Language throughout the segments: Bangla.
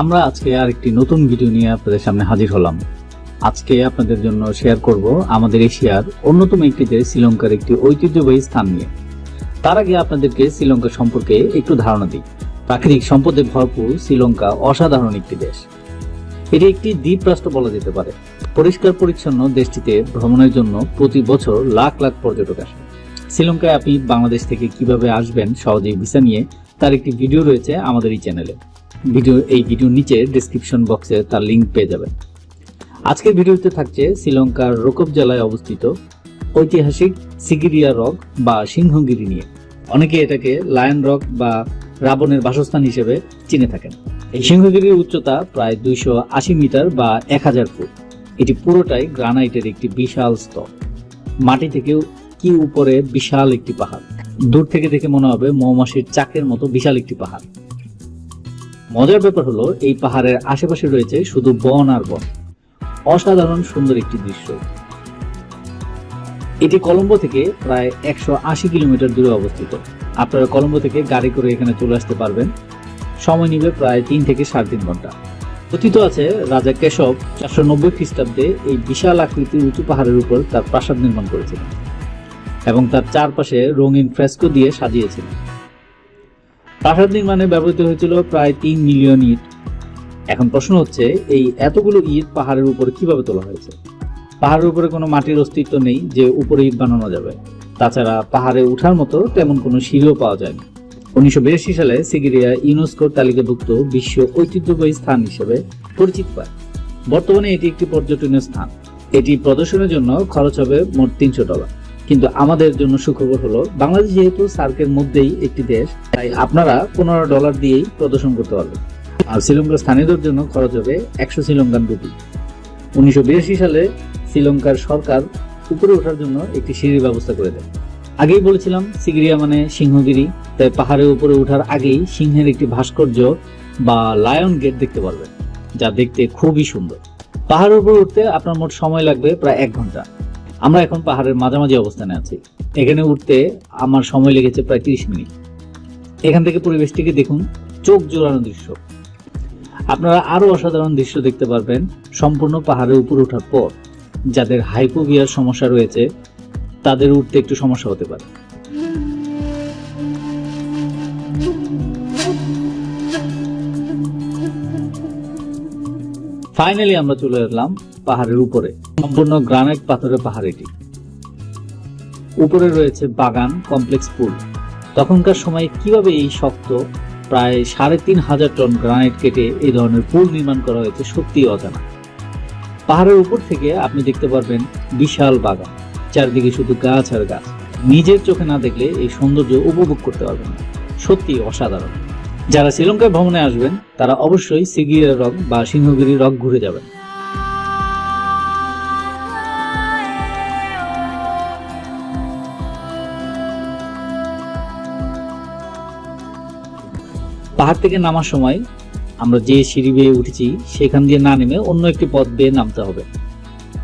আমরা আজকে আর একটি নতুন ভিডিও নিয়ে আপনাদের সামনে হাজির হলাম। আজকে আপনাদের জন্য শেয়ার করব আমাদের এশিয়ার অন্যতম একটি দেশ, শ্রীলঙ্কার একটি ঐতিহ্যবাহী স্থান নিয়ে। তার আগে আপনাদেরকে শ্রীলঙ্কা সম্পর্কে একটু ধারণা দিই। প্রাকৃতিক সম্পদে ভরপুর শ্রীলঙ্কা অসাধারণ একটি দেশ। এটি একটি দ্বীপ রাষ্ট্র বলা যেতে পারে। পরিষ্কার পরিচ্ছন্ন দেশটিতে ভ্রমণের জন্য প্রতি বছর লাখ লাখ পর্যটক আসে। শ্রীলঙ্কায় আপনি বাংলাদেশ থেকে কীভাবে আসবেন সহজেই ভিসা নিয়ে তার একটি ভিডিও রয়েছে আমাদের এই চ্যানেলে। ভিডিও, এই ভিডিওর নিচে ডিসক্রিপশন বক্সে তার লিংক পেয়ে যাবেন। আজকের ভিডিওতে থাকছে শ্রীলঙ্কার রোকব জেলায় অবস্থিত ঐতিহাসিক সিগিরিয়া রক বা সিংহগিরি নিয়ে। অনেকে এটাকে লায়ন রক বা রাবণের বাসস্থান হিসেবে চিনে থাকেন। এই সিংহগিরির উচ্চতা প্রায় দুইশো আশি মিটার বা এক হাজার ফুট। এটি পুরোটাই গ্রানাইটের একটি বিশাল স্তর। মাটি থেকেও কি উপরে বিশাল একটি পাহাড়? দূর থেকে দেখে মনে হবে মৌমাছির চাকের মতো বিশাল একটি পাহাড়। মজার ব্যাপার হলো, এই পাহাড়ের আশেপাশে রয়েছে শুধু বন আর বন। অসাধারণ সুন্দর একটি দৃশ্য। এটি কলম্বো থেকে প্রায় একশো আশি কিলোমিটার দূরে অবস্থিত। আপনারা কলম্বো থেকে গাড়ি করে এখানে চলে আসতে পারবেন। সময় নিবে প্রায় তিন থেকে সাড়ে তিন ঘণ্টা। কথিত আছে, রাজা কেশব চারশো নব্বই খ্রিস্টাব্দে এই বিশাল আকৃতির উঁচু পাহাড়ের উপর তার প্রাসাদ নির্মাণ করেছিলেন এবং তার চারপাশে রঙিন ফ্রেস্কো দিয়ে সাজিয়েছিলেন। প্রাসাদ নির্মাণে ব্যবহৃত হয়েছিল প্রায় তিন মিলিয়ন ইট। এখন প্রশ্ন হচ্ছে, এই এতগুলো ইট পাহাড়ের উপরে কীভাবে তোলা হয়েছে? পাহাড়ের উপরে কোনো মাটির অস্তিত্ব নেই যে উপরে ইট বানানো যাবে। তাছাড়া পাহাড়ে ওঠার মতো তেমন কোনো সিঁড়িও পাওয়া যায়নি। উনিশশো বিরাশি সালে সিগিরিয়া ইউনেস্কোর তালিকাভুক্ত বিশ্ব ঐতিহ্যবাহী স্থান হিসেবে পরিচিত পায় বর্তমানে এটি একটি পর্যটনীয় স্থান। এটি প্রদর্শনের জন্য খরচ হবে মোট তিনশো ডলার। কিন্তু আমাদের জন্য সুখবর হলো, বাংলাদেশ যেহেতু সার্কের মধ্যেই একটি দেশ, তাই আপনারা পনেরো ডলার দিয়েই প্রদর্শন করতে পারবেন। আর শ্রীলঙ্কার স্থানীয়দের জন্য খরচ হবে একশো শ্রীলঙ্কান রুপি। উনিশশো বিরাশি সালে শ্রীলঙ্কার সরকার উপরে ওঠার জন্য একটি সিঁড়ির ব্যবস্থা করে দেয়। আগেই বলেছিলাম, সিগিরিয়া মানে সিংহগিরি, তাই পাহাড়ের উপরে ওঠার আগেই সিংহের একটি ভাস্কর্য বা লায়ন গেট দেখতে পারবেন, যা দেখতে খুবই সুন্দর। পাহাড়ের উপরে উঠতে আপনার মোট সময় লাগবে প্রায় এক ঘণ্টা। আমরা এখন পাহাড়ের মাঝামাঝি অবস্থানে আছি। এখানে উঠতে আমার সময় লেগেছে প্রায় তিরিশ মিনিট। এখান থেকে পরিবেশটিকে দেখুন, চোখ জোড়ানো দৃশ্য। আপনারা আরও অসাধারণ দৃশ্য দেখতে পারবেন সম্পূর্ণ পাহাড়ের উপর ওঠার পর। যাদের হাইপোভিয়ার সমস্যা রয়েছে, তাদের উঠতে একটু সমস্যা হতে পারে। ফাইনালি আমরা চলে এলাম পাহাড়ের উপরে। সম্পূর্ণ গ্রানাইট পাথরের পাহাড় এটি। উপরে রয়েছে বাগান, কমপ্লেক্স পুল। তখনকার সময় কীভাবে এই শক্ত, প্রায় সাড়ে তিন হাজার টন গ্রানাইট কেটে এই ধরনের পুল নির্মাণ করা হয়েছে সত্যি অজানা। পাহাড়ের উপর থেকে আপনি দেখতে পারবেন বিশাল বাগান। চারদিকে শুধু গাছ আর গাছ। নিজের চোখে না দেখলে এই সৌন্দর্য উপভোগ করতে পারবেন সত্যি অসাধারণ। যারা শ্রীলঙ্কায় ভ্রমণে আসবেন, তারা অবশ্যই সিগিরিয়া রক বা সিংহগিরি রক ঘুরে যাবেন। পাহাড় থেকে নামার সময় আমরা যে সিঁড়ি বেয়ে উঠেছি, সেখান দিয়ে না নেমে অন্য একটি পথ বেয়ে নামতে হবে।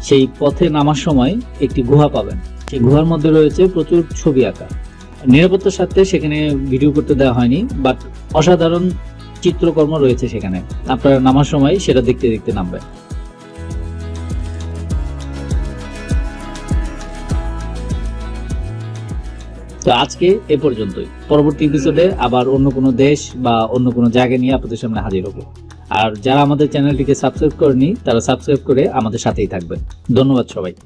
সেই পথে নামার সময় একটি গুহা পাবেন। সেই গুহার মধ্যে রয়েছে প্রচুর ছবি আঁকা। নিরাপত্তার সাথে সেখানে ভিডিও করতে দেওয়া হয়নি বাট অসাধারণ চিত্রকর্ম রয়েছে সেখানে। আপনারা নামার সময় সেটা দেখতে দেখতে নামবেন। তো আজকে এ পর্যন্তই। পরবর্তী এপিসোডে আবার অন্য কোনো দেশ বা অন্য কোনো জায়গা নিয়ে আপনাদের সামনে হাজির হব। আর যারা আমাদের চ্যানেলটিকে সাবস্ক্রাইব করেনি তারা সাবস্ক্রাইব করে আমাদের সাথেই থাকবেন। ধন্যবাদ সবাইকে।